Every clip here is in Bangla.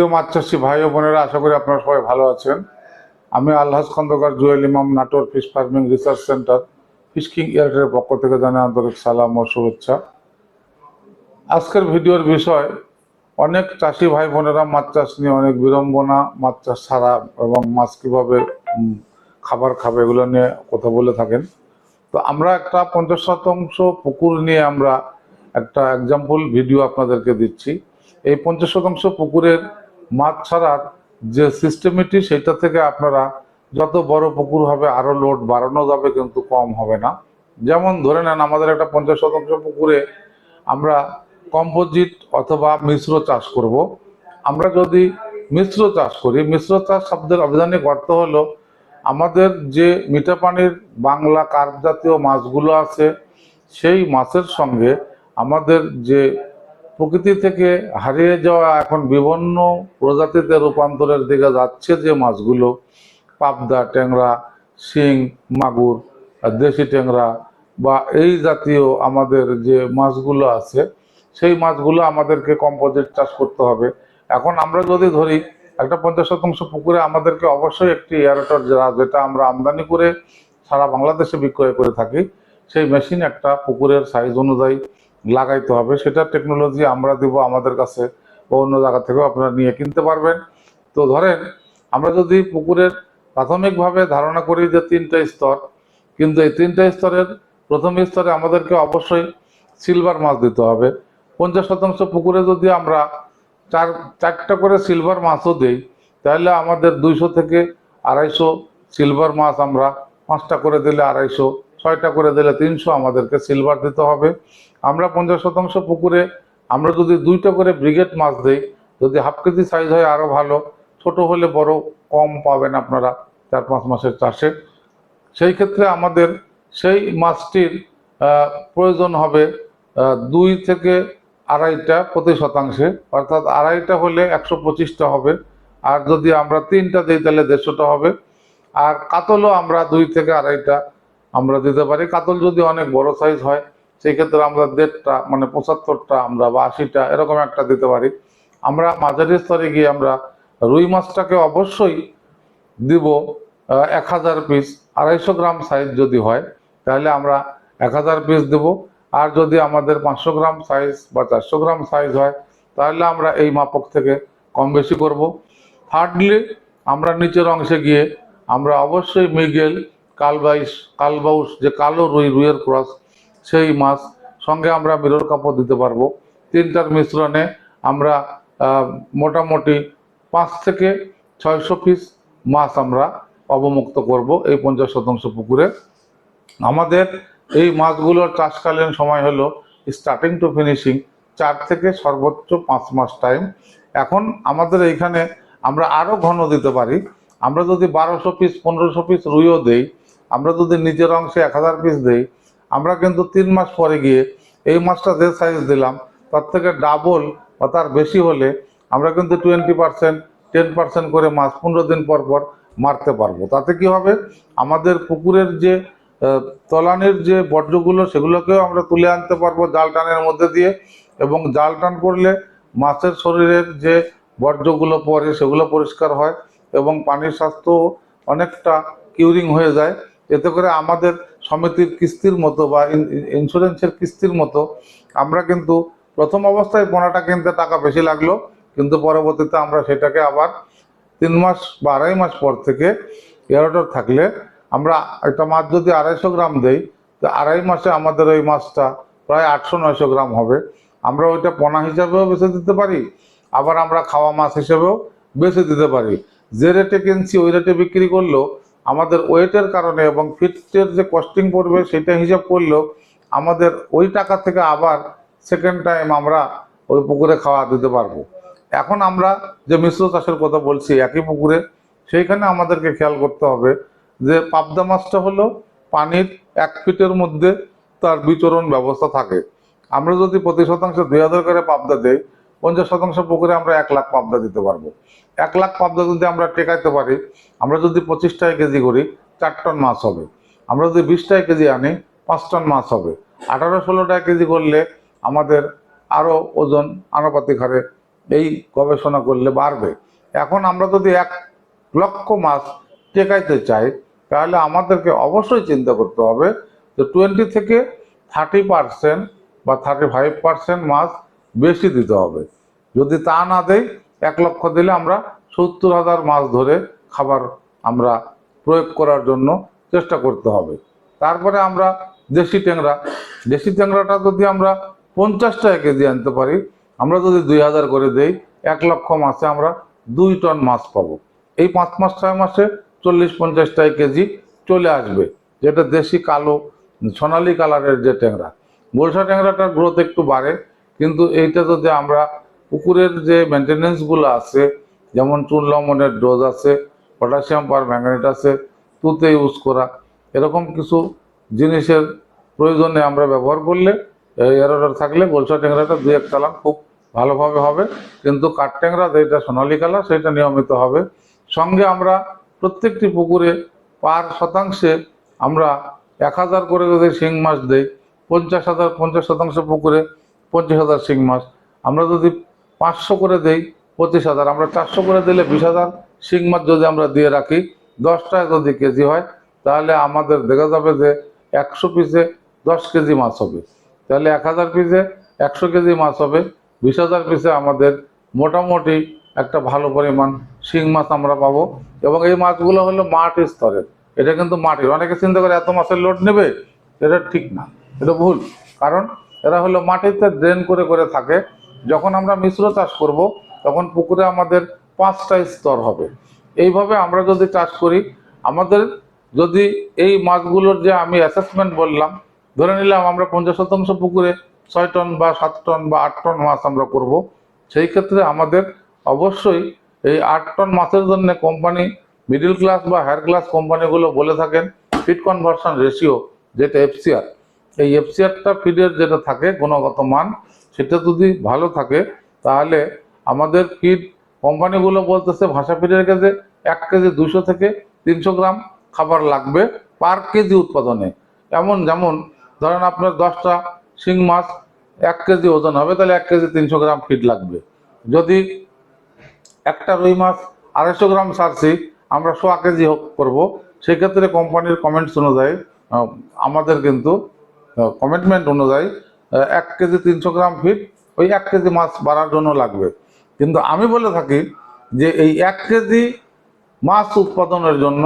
প্রিয় চাষি ভাই ও বোনেরা, আশা করি আপনারা সবাই ভালো আছেন। আমি Allah Khandakar Jewel Imam Natore fish farming research centre Fish King এয়ারটের পক্ষ থেকে জানাই আন্তরিক সালাম ও শুভেচ্ছা। আজকের ভিডিওর বিষয়, অনেক চাষি ভাই বোনেরা মাছ চাষ নিয়ে অনেক বিড়ম্বনা, মাছ চাষ ছাড়া এবং মাছ কীভাবে খাবার খাবে এগুলো নিয়ে কথা বলে থাকেন। তো আমরা একটা পঞ্চাশ শতাংশ পুকুর নিয়ে আমরা একটা এক্সাম্পল ভিডিও আপনাদেরকে দিচ্ছি। এই পঞ্চাশ শতাংশ পুকুরের মাছ ছাড়ার যে সিস্টেমেটি সেটা থেকে আপনারা যত বড় পুকুর হবে, আরও লোড বাড়ানো যাবে কিন্তু কম হবে না। যেমন ধরে নেন, আমাদের একটা পঞ্চাশ শতাংশ পুকুরে আমরা কম্পোজিট অথবা মিশ্র চাষ করব। আমরা যদি মিশ্র চাষ করি, মিশ্র চাষ শব্দের আবিধানিক অর্থ হলো আমাদের যে মিঠা পানির বাংলা কার্প জাতীয় মাছগুলো আছে, সেই মাছের সঙ্গে আমাদের যে প্রকৃতি থেকে হারিয়ে যাওয়া এখন বিভিন্ন প্রজাতিতে রূপান্তরের দিকে যাচ্ছে যে মাছগুলো। পাবদা, ট্যাংরা, শিং, মাগুর দেশি ট্যাংরা বা এই জাতীয় আমাদের যে মাছগুলো আছে, সেই মাছগুলো আমাদেরকে কম্পোজিট চাষ করতে হবে। এখন আমরা যদি ধরি, একটা পঞ্চাশ শতাংশ পুকুরে আমাদেরকে অবশ্যই একটি এয়ারটর যেটা আমরা আমদানি করে সারা বাংলাদেশে বিক্রয় করে থাকি, সেই মেশিন একটা পুকুরের সাইজ অনুযায়ী লাগাইতে হবে, সেটা টেকনোলজি আমরা দিব আমাদের কাছে অন্য জায়গা থেকেও আপনারা নিয়ে কিনতে পারবেন। তো ধরেন, আমরা যদি পুকুরের প্রাথমিকভাবে ধারণা করি যে তিনটা স্তর, কিন্তু এই তিনটা স্তরের প্রথম স্তরে আমাদেরকে অবশ্যই সিলভার মাছ দিতে হবে। পঞ্চাশ শতাংশ পুকুরে যদি আমরা চার, চারটা করে সিলভার মাছও দিই, তাহলে আমাদের দুইশো থেকে আড়াইশো সিলভার মাছ আমরা পাঁচটা করে দিলে আড়াইশো, ছয়টা করে দিলে তিনশো আমাদেরকে সিলভার দিতে হবে। আমরা পঞ্চাশ শতাংশ পুকুরে, আমরা যদি দুইটা করে ব্রিগেড মাছ দিই, যদি হাফ কেজি সাইজ হয় আরও ভালো, ছোট হলে বড় কম পাবেন আপনারা চার পাঁচ মাসের চাষে। সেই ক্ষেত্রে আমাদের সেই মাছটির প্রয়োজন হবে দুই থেকে আড়াইটা প্রতি শতাংশে, অর্থাৎ আড়াইটা হলে একশো পঁচিশটা হবে, আর যদি আমরা তিনটা দিই তাহলে দেড়শোটা হবে। আর কাতলও আমরা দুই থেকে আড়াইটা আমরা দিতে পারি। কাতল যদি অনেক বড় সাইজ হয় সেই ক্ষেত্রে আমরা দেড়টা মানে পঁচাত্তরটা, আমরা বা আশিটা, এরকম একটা দিতে পারি। আমরা মাঝারি স্তরে গিয়ে আমরা রুই মাছটাকে অবশ্যই দিব এক হাজার পিস আড়াইশো গ্রাম সাইজ যদি হয়, তাহলে আমরা এক হাজার পিস দেব। আর যদি আমাদের পাঁচশো গ্রাম সাইজ বা চারশো গ্রাম সাইজ হয়, তাহলে আমরা এই মাপক থেকে কম বেশি করব। থার্ডলি আমরা নিচের অংশে গিয়ে আমরা অবশ্যই মিগেল, কালবাইশ কালবাউস যে কালো রুই, রুইয়ের ক্রস সেই মাছ সঙ্গে আমরা বিরল কাপড় দিতে পারব। তিনটার মিশ্রণে আমরা মোটামুটি পাঁচ থেকে ছয়শো পিস মাছ আমরা অবমুক্ত করব এই পঞ্চাশ শতাংশ পুকুরে। আমাদের এই মাছগুলোর চাষকালীন সময় হলো স্টার্টিং টু ফিনিশিং চার থেকে সর্বোচ্চ পাঁচ মাস টাইম এখন আমাদের এইখানে আমরা আরও ঘন দিতে পারি। আমরা যদি বারোশো পিস পনেরোশো পিস রুইও দেই, আমরা যদি নিচের অংশে এক হাজার পিস দেই আমরা কিন্তু তিন মাস পরে গিয়ে এই মাছটা যে সাইজ দিলাম, তার থেকে ডাবল বা তার বেশি হলে আমরা কিন্তু টোয়েন্টি পার্সেন্ট টেন পার্সেন্ট করে মাছ পনেরো দিন পর পর মারতে পারব। তাতে কি হবে? আমাদের পুকুরের যে তলানির যে বর্জ্যগুলো, সেগুলোকেও আমরা তুলে আনতে পারব জাল টানের মধ্যে দিয়ে এবং জাল টান করলে মাছের শরীরের যে বর্জ্যগুলো পড়ে সেগুলো পরিষ্কার হয় এবং পানির স্বাস্থ্য অনেকটা কিউরিং হয়ে যায়। এতে করে আমাদের সমিতির কিস্তির মতো বা ইন্স্যুরেন্সের কিস্তির মতো, আমরা কিন্তু প্রথম অবস্থায় পোনাটা কিনতে টাকা বেশি লাগল, কিন্তু পরবর্তীতে আমরা সেটাকে আবার তিন মাস বা আড়াই মাস পর থেকে এয়ারটর থাকলে আমরা একটা মাছ যদি আড়াইশো গ্রাম দেই, তো আড়াই মাসে আমাদের ওই মাছটা প্রায় আটশো, নয়শো গ্রাম হবে। আমরা ওইটা পোনা হিসাবেও বেছে দিতে পারি, আবার আমরা খাওয়া মাছ হিসেবেও বেছে দিতে পারি। যে রেটে কিনছি, ওই রেটে বিক্রি করলেও আমাদের ওয়েটের কারণে এবং ফিটের যে কস্টিং পড়বে সেটা হিসাব করলেও আমাদের ওই টাকা থেকে আবার সেকেন্ড টাইম আমরা ওই পুকুরে খাওয়া দিতে পারব। এখন আমরা যে মিশ্র চাষের কথা বলছি, একই পুকুরে, সেইখানে আমাদেরকে খেয়াল করতে হবে যে পাবদা মাছটা হলো পানির এক ফিটের মধ্যে তার বিচরণ ব্যবস্থা থাকে। আমরা যদি প্রতি শতাংশ দুই হাজার করে পাবদা দেই পঞ্চাশ শতাংশ পুকুরে আমরা এক লাখ পাবদা দিতে পারব। এক লাখ পাবদা যদি আমরা টেকাইতে পারি, আমরা যদি পঁচিশ টাকা কেজি করি, চার টন মাছ হবে। আমরা যদি বিশ টাকা কেজি আনি, পাঁচ টন মাছ হবে। আঠারো ষোলো টাকা কেজি করলে আমাদের আরও ওজন আনুপাতিক হারে এই গবেষণা করলে বাড়বে। এখন আমরা যদি এক লক্ষ মাছ টেকাইতে চাই, তাহলে আমাদেরকে অবশ্যই চিন্তা করতে হবে যে টোয়েন্টি থেকে থার্টি পার্সেন্ট বা থার্টি ফাইভ পার্সেন্ট মাছ বেশি দিতে হবে। যদি তা না দেয় এক লক্ষ দিলে আমরা সত্তর হাজার মাছ ধরে খাবার আমরা প্রয়োগ করার জন্য চেষ্টা করতে হবে। তারপরে আমরা দেশি ট্যাংরা, দেশি ট্যাংরাটা যদি আমরা পঞ্চাশ টাকা কেজি আনতে পারি, আমরা যদি দুই হাজার করে দেই, এক লক্ষ মাসে আমরা দুই টন মাছ পাবো। এই পাঁচ মাস, ছয় মাসে চল্লিশ, পঞ্চাশ টাকা কেজি চলে আসবে, যেটা দেশি কালো, সোনালি কালারের যে ট্যাংরা। বলসা ট্যাংরাটার গ্রোথ একটু বাড়ে কিন্তু এইটা যদি আমরা পুকুরের যে মেনটেনেন্সগুলো আছে, যেমন চুন লবণের ডোজ আছে পটাশিয়াম পার ম্যাঙ্গানেট আছে, তুতে ইউজ করা, এরকম কিছু জিনিসের প্রয়োজনে আমরা ব্যবহার করলে এরোটার থাকলে গোলসা ট্যাংরাটা দুই এক চালান খুব ভালোভাবে হবে, কিন্তু কাঠ ট্যাংরা যেটা সোনালি কালার সেটা নিয়মিত হবে। সঙ্গে আমরা প্রত্যেকটি পুকুরে পার শতাংশে আমরা এক হাজার করে যদি শিং মাছ দেই, পঞ্চাশ হাজার, পঞ্চাশ শতাংশ পুকুরে পঞ্চাশ হাজার শিং মাছ। আমরা যদি পাঁচশো করে দেই পঁচিশ হাজার, আমরা চারশো করে দিলে বিশ হাজার শিং মাছ যদি আমরা দিয়ে রাখি দশটায় যদি কেজি হয়, তাহলে আমাদের দেখা যাবে যে একশো পিসে দশ কেজি মাছ হবে। তাহলে এক হাজার পিসে একশো কেজি মাছ হবে। বিশ হাজার পিসে আমাদের মোটামুটি একটা ভালো পরিমাণ শিং মাছ আমরা পাবো। এবং এই মাছগুলো হলো মাঠ স্তরের। এটা কিন্তু মাটির। অনেকে চিন্তা করে এত মাছের লোড নেবে? এটা ঠিক না। এটা ভুল। কারণ এরা হলো মাটিতে ড্রেন করে করে থাকে। যখন আমরা মিশ্র চাষ করব, তখন পুকুরে আমাদের পাঁচটা স্তর হবে। এইভাবে আমরা যদি চাষ করি, আমাদের যদি এই মাছগুলোর যে আমি অ্যাসেসমেন্ট বললাম, ধরে নিলাম আমরা পঞ্চাশ শতাংশ পুকুরে ছয় টন বা সাত টন বা আট টন মাছ আমরা করব, সেই ক্ষেত্রে আমাদের অবশ্যই এই আট টন মাছের জন্য কোম্পানি মিডিল ক্লাস বা হায়ার ক্লাস কোম্পানিগুলো বলে থাকেন ফিড কনভার্সন রেশিও যেটা এফসিআর এই এফসিআরটা ফিডের যেটা থাকে, গুণগত মান, সেটা যদি ভালো থাকে, তাহলে আমাদের ফিড কোম্পানিগুলো বলতেছে ভাষা ফিডের কাছে এক কেজি দুশো থেকে তিনশো গ্রাম খাবার লাগবে পার কেজি উৎপাদনে। এমন যেমন ধরেন আপনার দশটা শিং মাছ এক কেজি ওজন হবে, তাহলে এক কেজি তিনশো গ্রাম ফিড লাগবে। যদি একটা রুই মাছ আড়াইশো গ্রাম ছাড়ছি, আমরা সোয়া কেজি হোক করব, সেক্ষেত্রে কোম্পানির কমেন্টস অনুযায়ী আমাদের কিন্তু কমিটমেন্ট অনুযায়ী এক কেজি তিনশো গ্রাম ফিট ওই এক কেজি মাছ বাড়ার জন্য লাগবে। কিন্তু আমি বলে থাকি যে এই এক কেজি মাছ উৎপাদনের জন্য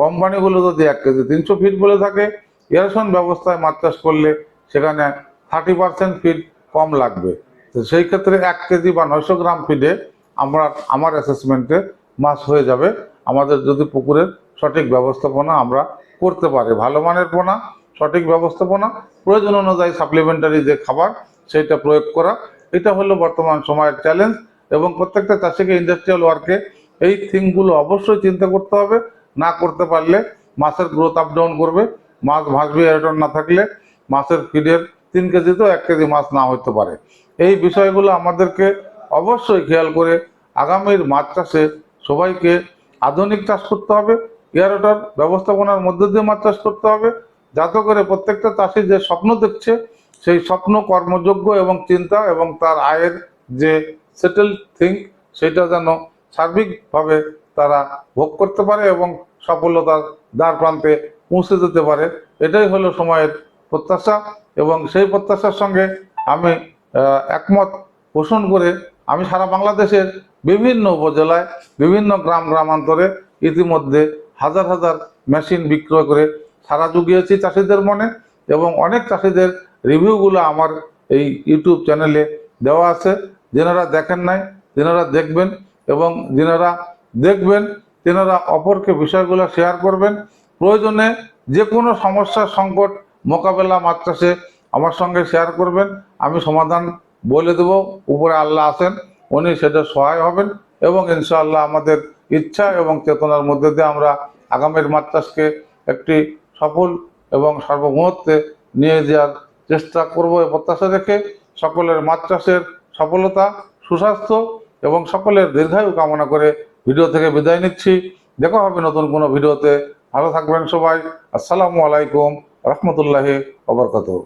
কোম্পানিগুলো যদি এক কেজি তিনশো ফিট বলে থাকে এরসন ব্যবস্থায় মাছ চাষ করলে সেখানে থার্টি পার্সেন্ট ফিট কম লাগবে। তো সেই ক্ষেত্রে এক কেজি বা নয়শো গ্রাম ফিডে আমরা আমার অ্যাসেসমেন্টে মাছ হয়ে যাবে। আমাদের যদি পুকুরের সঠিক ব্যবস্থাপনা আমরা করতে পারি, ভালো মানের পোনা সঠিক ব্যবস্থাপনা, প্রয়োজন অনুযায়ী সাপ্লিমেন্টারি যে খাবার সেটা প্রয়োগ করা। এটা হলো বর্তমান সময়ের চ্যালেঞ্জ এবং প্রত্যেকটা চাষিকে ইন্ডাস্ট্রিয়াল ওয়ার্কে এই থিংগুলো অবশ্যই চিন্তা করতে হবে। না করতে পারলে মাছের গ্রোথ আপ ডাউন করবে, মাছ ভাসবে এরটন না থাকলে মাছের ফিডের তিন কেজিতেও এক কেজি মাছ না হতে পারে। এই বিষয়গুলো আমাদেরকে অবশ্যই খেয়াল করে আগামীর মাছ চাষে সবাইকে আধুনিক চাষ করতে হবে এয়ারটার ব্যবস্থাপনার মধ্যে দিয়ে মাছ চাষ করতে হবে। যাতে করে প্রত্যেকটা চাষি যে স্বপ্ন দেখছে, সেই স্বপ্ন, কর্মযোগ্য এবং চিন্তা এবং তার আয়ের যে সেটেল থিঙ্ক সেটা যেন সার্বিকভাবে তারা ভোগ করতে পারে এবং সফলতার দ্বার প্রান্তে পৌঁছে যেতে পারে। এটাই হলো সময়ের প্রত্যাশা এবং সেই প্রত্যাশার সঙ্গে আমি একমত। পোষণ করে আমি সারা বাংলাদেশের বিভিন্ন উপজেলায়, বিভিন্ন গ্রাম গ্রামান্তরে ইতিমধ্যে হাজার হাজার মেশিন বিক্রয় করে সারা জুগিয়েছি চাষিদের মনে এবং অনেক চাষিদের রিভিউগুলো আমার এই ইউটিউব চ্যানেলে দেওয়া আছে। যেনারা দেখেন নাই তেনারা দেখবেন এবং যেনারা দেখবেন, তেনারা অপরকে বিষয়গুলো শেয়ার করবেন। প্রয়োজনে যে কোনো সমস্যার সংকট, মোকাবেলা চাষে আমার সঙ্গে শেয়ার করবেন। আমি সমাধান বলে দেব, উপরে আল্লাহ আছেন, উনি সেটা সহায় হবেন এবং ইনশাআল্লাহ আমাদের ইচ্ছা এবং চেতনার মধ্যে দিয়ে আমরা আগামীর চাষকে একটি সফল এবং সর্বমুহূর্তে নিয়ে যাওয়ার চেষ্টা করব এ প্রত্যাশা রেখে সকলের মাছ চাষের সফলতা, সুস্বাস্থ্য এবং সকলের দীর্ঘায়ু কামনা করে ভিডিও থেকে বিদায় নিচ্ছি। দেখা হবে নতুন কোনো ভিডিওতে। ভালো থাকবেন সবাই। আসসালামু আলাইকুম। রহমতুল্লাহি ওবরকাতুহ